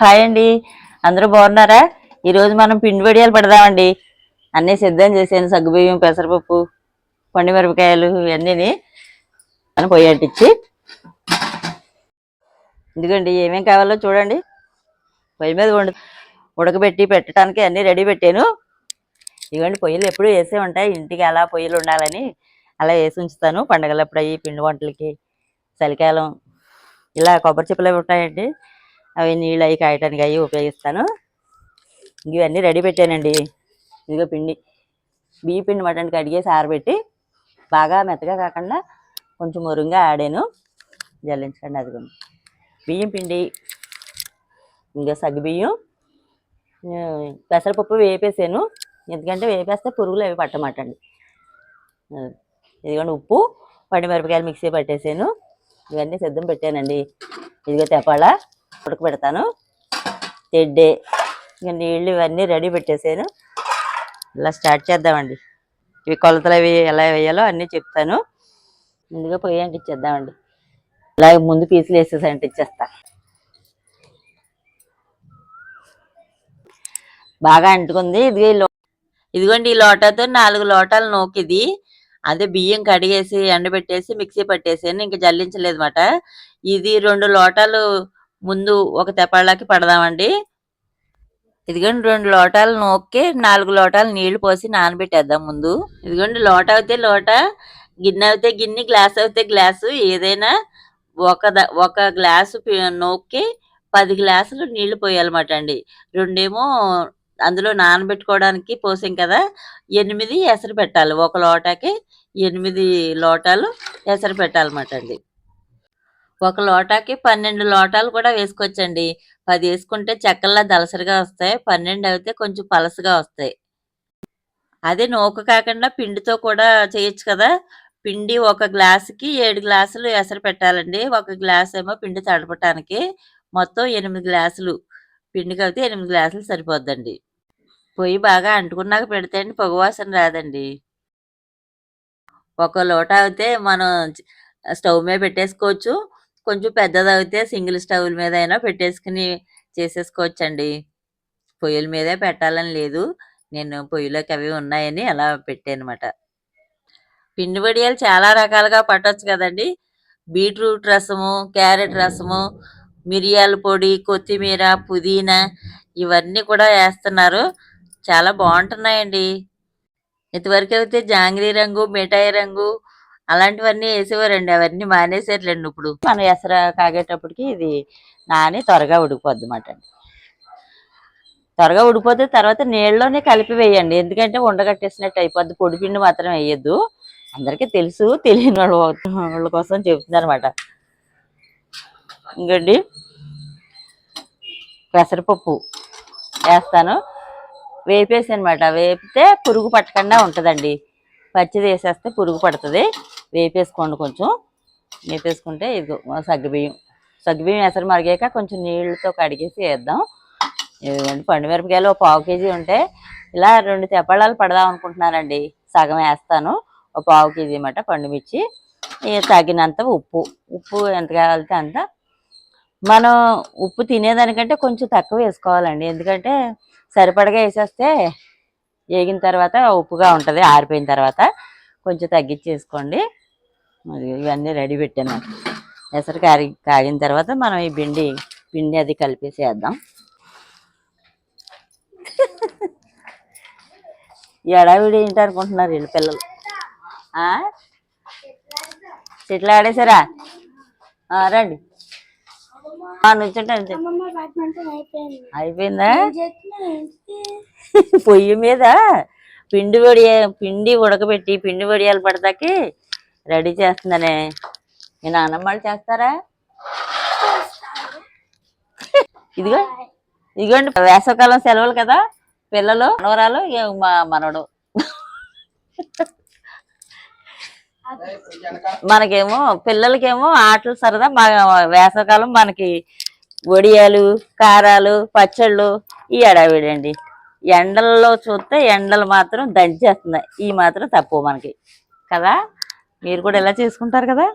Hi అండి. అందరూ బాగున్నారా? ఈరోజు మనం పిండి వడియాలు పెడదామండి. అన్నీ సిద్ధం చేశాను. సగ్గుబియ్యం పెసరపప్పు పండు మిరపకాయలు ఇవన్నీని మనం పొయ్యి అంటించి. ఎందుకండి ఏమేమి కావాలో చూడండి. పొయ్యి మీద వండు ఉడకబెట్టి పెట్టడానికి అన్నీ రెడీ పెట్టాను. ఇవ్వండి పొయ్యిలు ఎప్పుడు వేసే ఉంటాయి. ఇంటికి అలా పొయ్యిలు ఉండాలని అలా వేసి ఉంచుతాను. పండగలప్పుడు అయ్యి పిండి వంటలకి చలికాలం ఇలా కొబ్బరి చిప్పలు అవి ఉంటాయండి? అవి నీళ్ళు అవి కాయటానికి అవి ఉపయోగిస్తాను. ఇవన్నీ రెడీ పెట్టానండి. ఇదిగో పిండి. బియ్య పిండి మటన్కి కడిగేసి ఆరబెట్టి బాగా మెత్తగా కాకుండా కొంచెం మురుంగా ఆడాను. జల్లించకండి అది బియ్యం పిండి ఇంకా సగ్గు బియ్యం పెసరపప్పు వేపేసాను. ఎందుకంటే వేపేస్తే పురుగులు అవి పట్టమాటండి. ఇదిగోండి ఉప్పు పండిమిరపకాయలు మిక్సీ పట్టేసాను. ఇవన్నీ సిద్ధం పెట్టానండి. ఇదిగో తెపాళ ఉడకబెడతాను తెడ్డే. ఇంకా నీళ్ళు ఇవన్నీ రెడీ పెట్టేసాను. ఇలా స్టార్ట్ చేద్దామండి. ఇవి కొలతలు అవి ఎలా వేయాలో అన్నీ చెప్తాను. ముందుగా పొయ్యి అంటించేద్దామండి. ఇలా ముందు పీసులు వేసేసి ఇచ్చేస్తా బాగా అంటుకుంది. ఇది ఇదిగోండి ఈ లోటాతో నాలుగు లోటాలు నోకిది. అదే బియ్యం కడిగేసి ఎండబెట్టేసి మిక్సీ పట్టేసాను. ఇంకా జల్లించలేదు ఇది రెండు లోటాలు ముందు ఒక తెప్పళ్ళకి పడదామండి. ఇదిగోండి రెండు లోటాలు నొక్కి నాలుగు లోటాలు నీళ్ళు పోసి నానబెట్టేద్దాం ముందు. ఇదిగోండి లోట అయితే లోట గిన్నె అయితే గిన్నె గ్లాస్ అయితే గ్లాసు ఏదైనా ఒక ఒక గ్లాసు నొక్కి పది గ్లాసులు నీళ్ళు పోయాలన్నమాట అండి రెండేమో అందులో నానబెట్టుకోవడానికి పోసాం కదా ఎనిమిది ఎసరు పెట్టాలి. ఒక లోటాకి ఎనిమిది లోటాలు ఎసరు పెట్టాలన్నమాట అండి ఒక లోటాకి పన్నెండు లోటాలు కూడా వేసుకోవచ్చండి. పది వేసుకుంటే చెక్కల్లా దలసరిగా వస్తాయి. పన్నెండు అయితే కొంచెం పలసగా వస్తాయి. అదే నూక కాకుండా పిండితో కూడా చేయొచ్చు కదా. పిండి ఒక గ్లాసుకి ఏడు గ్లాసులు ఎసరు పెట్టాలండి. ఒక గ్లాస్ ఏమో పిండి తడపటానికి మొత్తం ఎనిమిది గ్లాసులు. పిండి కలిపితే ఎనిమిది గ్లాసులు సరిపోద్దండి. పొయ్యి బాగా అంటుకున్నాక పెడితే అండి పొగవాసన రాదండి. ఒక లోట అయితే మనం స్టవ్ మీద పెట్టేసుకోవచ్చు. కొంచెం పెద్దది అయితే సింగిల్ స్టవ్ మీద అయినా పెట్టేసుకుని చేసేసుకోవచ్చండి. పొయ్యిల మీదే పెట్టాలని లేదు. నేను పొయ్యిలోకి అవి ఉన్నాయని అలా పెట్టానమాట. పిండి వడియాలు చాలా రకాలుగా పట్టొచ్చు కదండి. బీట్రూట్ రసము క్యారెట్ రసము మిరియాల పొడి కొత్తిమీర పుదీనా ఇవన్నీ కూడా వేస్తున్నారు. చాలా బాగుంటున్నాయండి. ఇంతవరకు అయితే జాంగ్రీ రంగు మిఠాయి రంగు అలాంటివన్నీ వేసేవారండి. అవన్నీ మానేసేట్లండి ఇప్పుడు. మనం ఎసర కాగేటప్పటికి ఇది నాని త్వరగా ఉడికిపోద్ది అన్నమాట అండి. త్వరగా ఉడిపోతే తర్వాత నీళ్ళలోనే కలిపి వేయండి. ఎందుకంటే ఉండగట్టేసినట్టు అయిపోద్ది. పొడిపిండి మాత్రం వేయద్దు. అందరికీ తెలుసు తెలియని వాళ్ళ వాళ్ళ కోసం చెప్తున్నారు అనమాట ఇంకండి. పెసరపప్పు వేస్తాను. వేపేసి అనమాట వేపితే పురుగు పట్టకుండా ఉంటుందండి. పచ్చిది వేసేస్తే పురుగు పడుతుంది. వేపేసుకోండి కొంచెం. వేపేసుకుంటే ఇది సగ్గుబియ్యం. సగ్గుబియ్యం ఎసరు మరిగాక కొంచెం నీళ్ళతో కడిగేసి వేద్దాం. ఇదిగోండి పండు మిరపకాయలు ఒక పావు కేజీ ఉంటే ఇలా రెండు తెప్పళాలు పడదాం అనుకుంటున్నానండి. సగం వేస్తాను ఒక పావు కేజీ అన్నమాట పండుమిర్చి తగినంత ఉప్పు. ఉప్పు ఎంత కావాలితే అంత. మనం ఉప్పు తినేదానికంటే కొంచెం తక్కువ వేసుకోవాలండి. ఎందుకంటే సరిపడగా వేసేస్తే వేగిన తర్వాత ఉప్పుగా ఉంటుంది ఆరిపోయిన తర్వాత కొంచెం తగ్గించేసుకోండి. ఇవన్నీ రెడీ పెట్టాను. ఎసరు కాగి కాగిన తర్వాత మనం ఈ పిండి పిండి అది కలిపేసేద్దాం ఈ అడావిడి ఏంటి అనుకుంటున్నారు వీళ్ళు పిల్లలు? చెట్లు ఆడేసారా రండి. నుంచుంటా అయిపోయింది? పొయ్యి మీద పిండి వడి పిండి ఉడకబెట్టి పిండి వడియాలు పడతాకి రెడీ చేస్తుందనే. మీ నాన్నమ్మ వాళ్ళు చేస్తారా? ఇదిగో ఇదిగోండి వేసవకాలం సెలవులు కదా పిల్లలు మనవరాలు మా మనవడు. మనకేమో పిల్లలకేమో ఆటలు సరదా మా వేసవకాలం మనకి వడియాలు కారాలు పచ్చళ్ళు ఈ ఎడావిడండి ఎండల్లో చూస్తే ఎండలు మాత్రం దంచేస్తున్నాయి. ఈ మాత్రం తక్కువ మనకి. కదా? మీరు కూడా ఇలా చేసుకుంటారు కదా?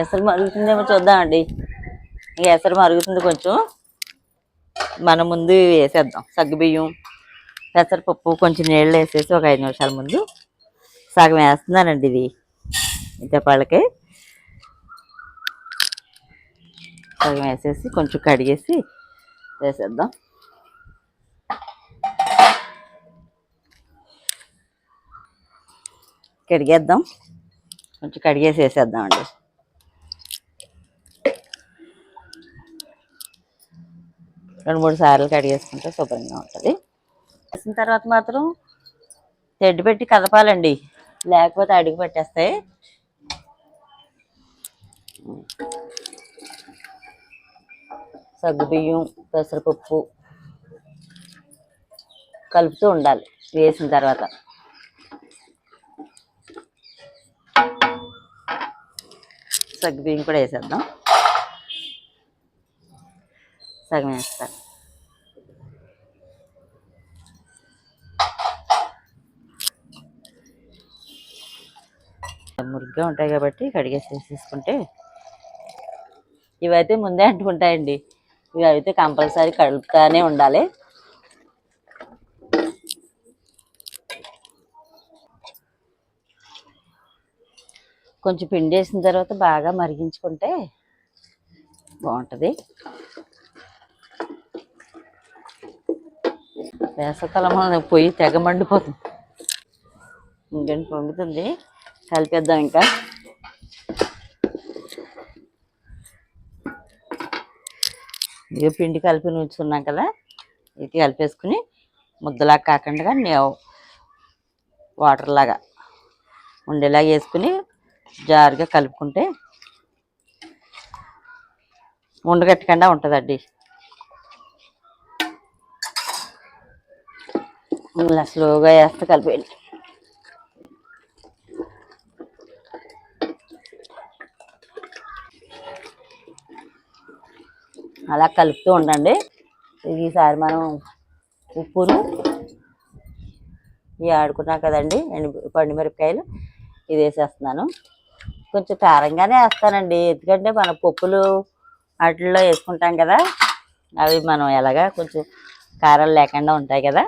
ఎసరు మరుగుతుందేమో చూద్దామండి ఇంక ఎసరు మరుగుతుంది కొంచెం. మనం ముందు వేసేద్దాం. సగ్గుబియ్యం పెసరపప్పు కొంచెం నీళ్ళు వేసేసి ఒక ఐదు నిమిషాల ముందు సగం వేస్తున్నానండి ఇది. ఇంతపాళ్ళకి సగం వేసేసి కొంచెం కడిగేసి వేసేద్దాం. కడిగేద్దాం. కొంచెం కడిగేసి వేసేద్దామండి రెండు మూడు సార్లు కడిగేసుకుంటే శుభ్రంగా ఉంటుంది. వేసిన తర్వాత మాత్రం తెడ్డు పెట్టి కదపాలండి. లేకపోతే అడుగు పెట్టేస్తాయి. సగ్గుబియ్యం పెసరపప్పు కలుపుతూ ఉండాలి వేసిన తర్వాత. సగ్గుబియ్యం కూడా వేసేద్దాం. సగం వేస్తాను మురిగ్గా ఉంటాయి కాబట్టి కడిగేసి వేసేసుకుంటే ఇవైతే ముందే అంటుకుంటాయండి. ఇవి అయితే కంపల్సరీ కలుపుతానే ఉండాలి. కొంచెం పిండి వేసిన తర్వాత బాగా మరిగించుకుంటే బాగుంటుంది. వేసవకాలం పొయ్యి తెగ మండిపోతుంది ఇంకేంటి పొంగుతుంది? కలిపేద్దాం ఇంకా. ఇక పిండి కలిపి ఉంచుకున్నాం కదా ఇది కలిపేసుకుని ముద్దలా కాకుండా వాటర్ లాగా ఉండేలాగా వేసుకుని జారుగా కలుపుకుంటే ఉండగట్టకుండా ఉంటుందండి. ఇలా స్లోగా వేస్తే కలిపేయండి. అలా కలుపుతూ ఉండండి. ఈసారి మనం ఉప్పును ఇవి ఆడుకున్నాం కదండి. ఎండు పండు మిరపకాయలు ఇది వేసేస్తున్నాను కొంచెం కారంగానే వేస్తానండి. ఎందుకంటే మన పప్పులు వాటిల్లో వేసుకుంటాం కదా అవి మనం ఎలాగా కొంచెం కారం లేకుండా ఉంటాయి కదా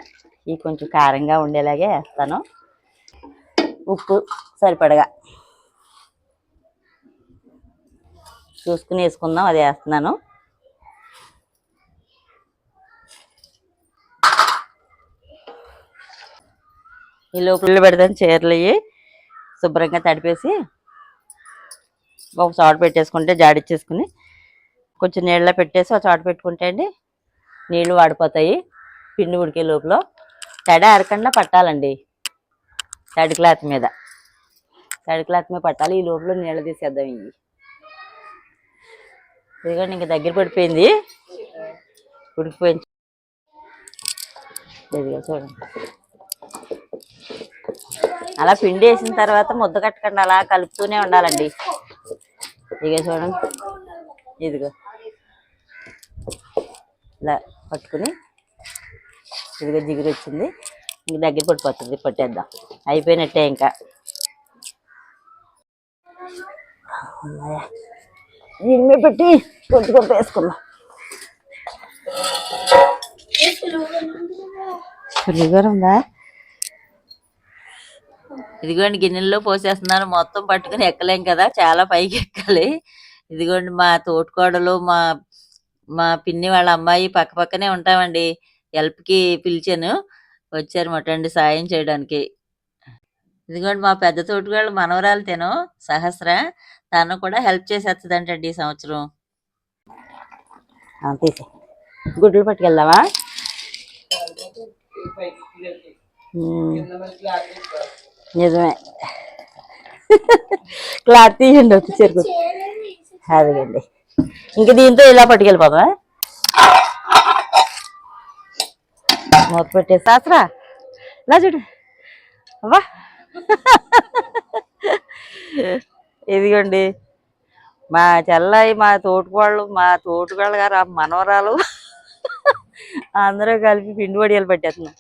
ఇవి కొంచెం కారంగా ఉండేలాగే వేస్తాను. ఉప్పు సరిపడగా. చూసుకుని వేసుకుందాం అది వేస్తున్నాను. ఈ లోపల పెడతాను చీరలు ఇవి శుభ్రంగా తడిపేసి ఒక చోట పెట్టేసుకుంటే జాడిచ్చేసుకుని కొంచెం నీళ్ళలో పెట్టేసి ఒక చోట పెట్టుకుంటే అండి నీళ్ళు వాడిపోతాయి. పిండి ఉడికే లోపల. తడి అరకుండా పట్టాలండి. తడి క్లాత్ మీద. తడి క్లాత్ మీద పట్టాలి. ఈ లోపల నీళ్ళు తీసేద్దాం ఇవి. ఇదిగోండి ఇంక దగ్గర పడిపోయింది. ఉడికిపోయింది. ఇదిగో చూడండి. అలా పిండి వేసిన తర్వాత ముద్ద కట్టకుండా. అలా కలుపుతూనే ఉండాలండి. ఇక చూడండి. ఇదిగో. ఇలా పట్టుకుని ఇదిగో జిగురు వచ్చింది. ఇంక దగ్గర పడిపోతుంది. పట్టేద్దాం. అయిపోయినట్టే ఇంకా. అమ్మయ్య. దీని మీద పెట్టి కొంచెం కొంత వేసుకుందాం. షుగర్ ఉందా? ఇదిగోండి గిన్నెల్లో పోసేస్తున్నాను మొత్తం పట్టుకుని ఎక్కలేం కదా చాలా పైకి ఎక్కాలి. ఇదిగోండి మా తోటికోడలు మా మా పిన్ని వాళ్ళ అమ్మాయి పక్క పక్కనే ఉంటామండి. హెల్ప్కి పిలిచాను. వచ్చారు అండి సాయం చేయడానికి. ఇదిగోండి మా పెద్ద తోటికోళ్ళు మనవరాలు తేను సహస్ర. తను కూడా హెల్ప్ చేసేస్తుందంటండి ఈ సంవత్సరం. తీసే గుడ్లు పట్టుకెళ్దామా? ఉమ్. నిజమే. క్లాత్ తీయండి వచ్చి చెరుకు. అదిగండి ఇంక దీంతో ఇలా పట్టుకెళ్ళిపోదా మూత పెట్టే శాస్త్రా. ఇలా చూడు. అవ్వా. ఇదిగోండి. మా చెల్లాయి మా తోటికోళ్ళు మా తోటికోళ్ళ గారు ఆ మనవరాలు. అందరూ కలిపి పిండి వడియాలు పెట్టేస్తున్నాం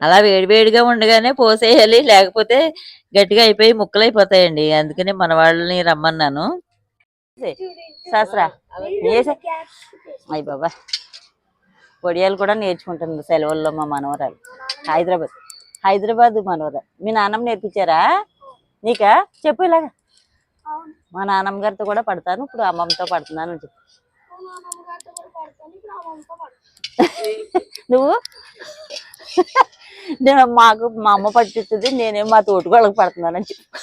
అలా వేడివేడిగా ఉండగానే పోసేయాలి లేకపోతే గట్టిగా అయిపోయి ముక్కలు అయిపోతాయండి అందుకని మన వాళ్ళని రమ్మన్నాను. శాస్త్రా అయ్యి బాబా పొడియాలు కూడా నేర్చుకుంటుంది సెలవుల్లో మా మనవరాలు. హైదరాబాద్ హైదరాబాద్ మనవరాలు. మీ నాన్నమ్మ నేర్పించారా? నీకా? చెప్పు ఇలాగా. మా నాన్నమ్మ గారితో కూడా పడతాను ఇప్పుడు అమ్మమ్మతో పడుతున్నాను అని చెప్పు. నువ్వు? నేను మాకు మా అమ్మ పట్టిస్తుంది నేనేం మా తోటికోళ్ళకి పడుతున్నానని చెప్పు.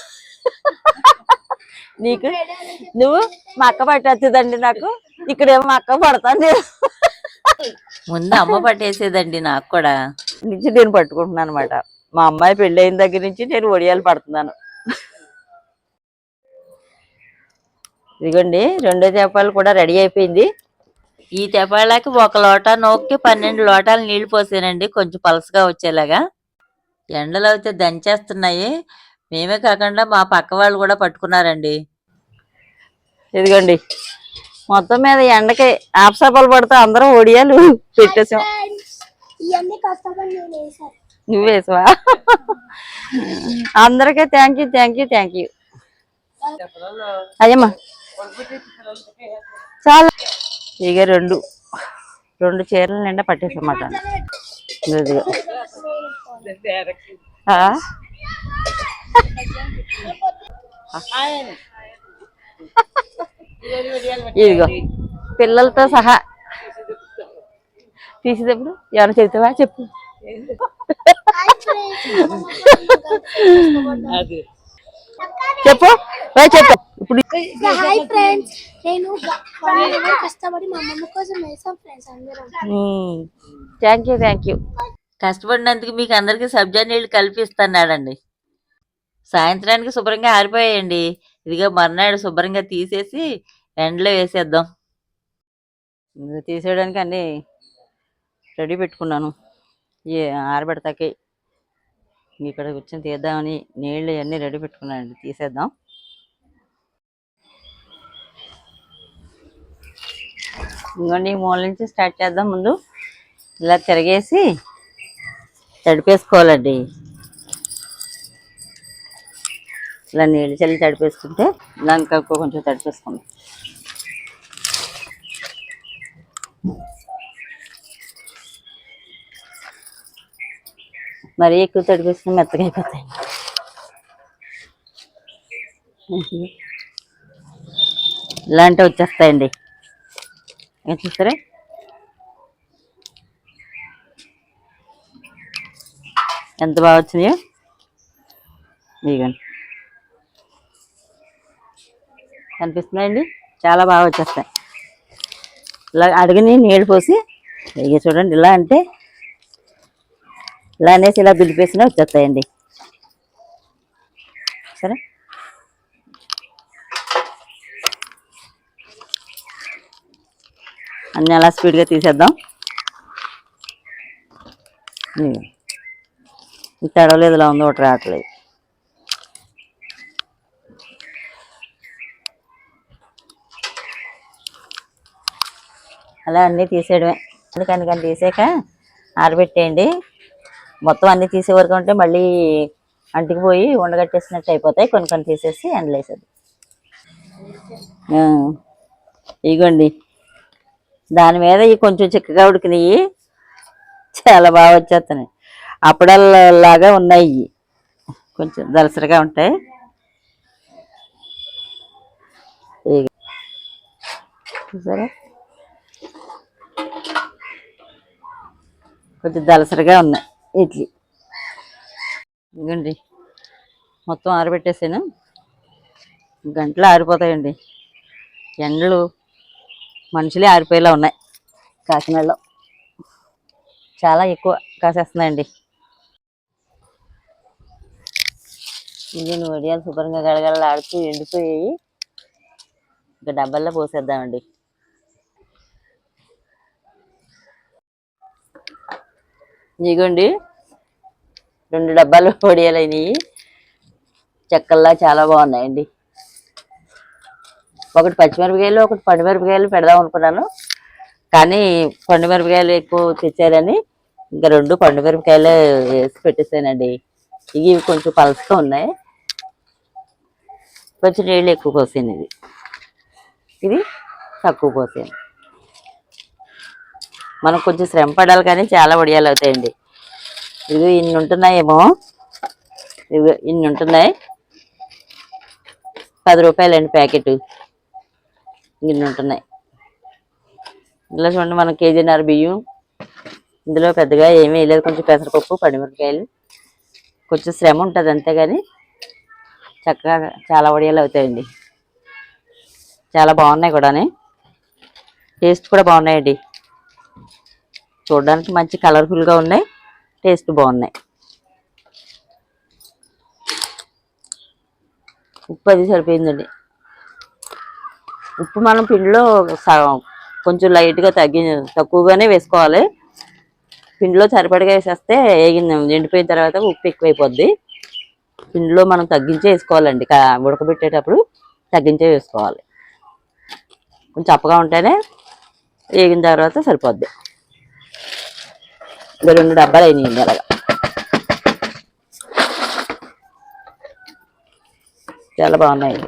నీకు? నువ్వు? మా అక్క పట్టేస్తుందండి నాకు. ఇక్కడేమో మా అక్క పడతాను నేను ముందు అమ్మ పట్టేసేదండి నాకు కూడా. నుంచి నేను పట్టుకుంటున్నాను అనమాట మా అమ్మాయి పెళ్ళి అయిన దగ్గర నుంచి నేను ఒడియాలు పడుతున్నాను. ఇదిగోండి రెండో చేపలు కూడా రెడీ అయిపోయింది. ఈ తెపాళ్ళకి ఒక లోట నోక్కి పన్నెండు లోటాలు నీళ్ళు పోసానండి. కొంచెం పలసగా వచ్చేలాగా. ఎండలు అయితే దంచేస్తున్నాయి. మేమే కాకుండా మా పక్క వాళ్ళు కూడా పట్టుకున్నారండి. ఇదిగోండి. మొత్తం మీద ఎండకి ఆపసాపాలు పడితే అందరం ఒడియాలు పెట్టేసాం. ఇవన్నీ నువ్వేసవా అందరికీ thank you thank you thank you అయ్యమ్మా. చాలా ఇక రెండు రెండు చీరల నిండా పట్టేసమాట. ఇదిగో. ఇదిగో. పిల్లలతో సహా. తీసేటప్పుడు ఏమైనా చెప్తావా చెప్పు. చెప్పు. చెప్పు. ఇప్పుడు హాయ్ ఫ్రెండ్స్ నేను కష్టపడి మా అమ్మమ్మ కోసం వేసాం ఫ్రెండ్స్ అందరం. థ్యాంక్ యూ థ్యాంక్ యూ కష్టపడినందుకు మీకు అందరికి సబ్జా నీళ్ళు కల్పిస్తున్నాడండి. సాయంత్రానికి శుభ్రంగా ఆరిపోయాయండి. ఇదిగో మర్నాడు శుభ్రంగా తీసేసి ఎండలో వేసేద్దాం. తీసేయడానికి అన్నీ రెడీ పెట్టుకున్నాను. ఏ ఆరబెడతాకి. ఇక్కడ కూర్చొని తీద్దామని నీళ్ళు అన్నీ రెడీ పెట్టుకున్నానండి. తీసేద్దాం. ఇంకోండి ఈ మూల నుంచి స్టార్ట్ చేద్దాం ముందు. ఇలా తిరగేసి తడిపేసుకోవాలండి. ఇలా నీళ్ళు చల్లి తడిపేసుకుంటే దానికి కొంచెం తడిపేసుకుందాం. మరీ ఎక్కువ తడిపేసుకుని మెత్తగా అయిపోతాయి. ఇలాంటివి వచ్చేస్తాయండి. ఏం చూస్తారా? ఎంత బాగా వచ్చినాయో ఇదిగోండి. కనిపిస్తున్నాయండి? చాలా బాగా వచ్చేస్తాయి. ఇలా అడిగిని నీళ్ళు పోసి ఇక చూడండి ఇలా అంటే ఇలా అనేసి ఇలా దులిపేసినా వచ్చేస్తాయండి. సరే? అన్నీ అలా స్పీడ్గా తీసేద్దాం. తడవలేదు ఇలా ఉందో ఒకటి రావట్లేదు. అలా అన్నీ తీసేయడమే. అందుకని కానీ తీసాక ఆరబెట్టేయండి. మొత్తం అన్నీ తీసే వరకు ఉంటే మళ్ళీ అంటికి పోయి ఉండగట్టేసినట్టు అయిపోతాయి. కొన్ని కొన్ని తీసేసి ఎండలో వేసేది ఇగోండి. దాని మీద ఇవి కొంచెం చిక్కగా ఉడికినాయి. చాలా బాగా వచ్చేస్తున్నాయి అప్పుడల్లాగా ఉన్నాయి. కొంచెం దలసరిగా ఉంటాయి. చూసారా? కొంచెం దలసరిగా ఉన్నాయి ఇడ్లీ. ఇగండి మొత్తం ఆరబెట్టేసాను. గంటలు ఆరిపోతాయండి. ఎండలు మనుషులే ఆరిపోయేలా ఉన్నాయి కాకినాడలో. చాలా ఎక్కువ కాసేస్తున్నాయండి. ఇది వడియాలు శుభ్రంగా గడగడలాడుతూ ఎండిపోయాయి. ఇంకా డబ్బాల్లో పోసేద్దామండి. ఇదిగోండి రెండు డబ్బాలు వడియాలు అయినాయి చెక్కల్లా చాలా బాగున్నాయండి. ఒకటి పచ్చిమిరపకాయలు ఒకటి పండుమిరపకాయలు పెడదాం అనుకున్నాను. కానీ పండుమిరపకాయలు ఎక్కువ తెచ్చారని ఇంకా రెండు పండుమిరపకాయలు వేసి పెట్టేసానండి. ఇవి కొంచెం పలసగా ఉన్నాయి. కొంచెం నీళ్ళు ఎక్కువ పోసాను ఇది. ఇది తక్కువ పోసాను. మనం కొంచెం శ్రమ పడాలి కానీ చాలా వడియాలు అవుతాయండి. ఇవి ఇన్ని ఉంటున్నాయేమో. ఇవి ఇన్ని ఉంటున్నాయి. పది రూపాయలండి ప్యాకెట్. గిన్నె ఉంటున్నాయి. ఇందులో చూడండి మనం కేజీన్నర బియ్యం. ఇందులో పెద్దగా ఏమీ వేయలేదు. కొంచెం పెసరపప్పు పడిమిరపకాయలు కొంచెం శ్రమ ఉంటుంది అంతేగాని చక్కగా చాలా వడియాలు అవుతాయండి. చాలా బాగున్నాయి కూడా టేస్ట్ కూడా బాగున్నాయండి. చూడడానికి మంచి కలర్ఫుల్గా ఉన్నాయి. టేస్ట్ బాగున్నాయి. ఉప్పు అది సరిపోయిందండి. ఉప్పు మనం పిండిలో కొంచెం లైట్గా తగ్గి తక్కువగానే వేసుకోవాలి. పిండిలో సరిపడగా వేసేస్తే వేగింది ఎండిపోయిన తర్వాత ఉప్పు ఎక్కువైపోద్ది. పిండిలో మనం తగ్గించే వేసుకోవాలండి. కా- ఉడకబెట్టేటప్పుడు తగ్గించే వేసుకోవాలి. కొంచెం అప్పగా ఉంటేనే వేగిన తర్వాత సరిపోద్ది. ఇంకా రెండు డబ్బాలు అయినాయండి అలాగా చాలా బాగున్నాయి.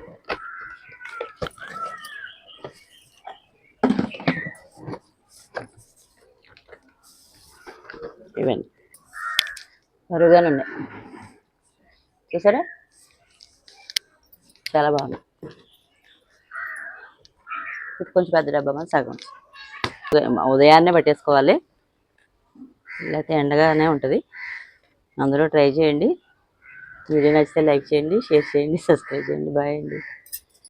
మరుగానే ఉన్నాయి చూసారా? చాలా బాగుంది ఇది కొంచెం పెద్ద డబ్బా మన సగం. ఉదయాన్నే పట్టేసుకోవాలి. లేకపోతే ఎండగానే ఉంటుంది. అందరూ ట్రై చేయండి. వీడియో నచ్చితే లైక్ చేయండి షేర్ చేయండి సబ్స్క్రైబ్ చేయండి. బాయ్ అండి.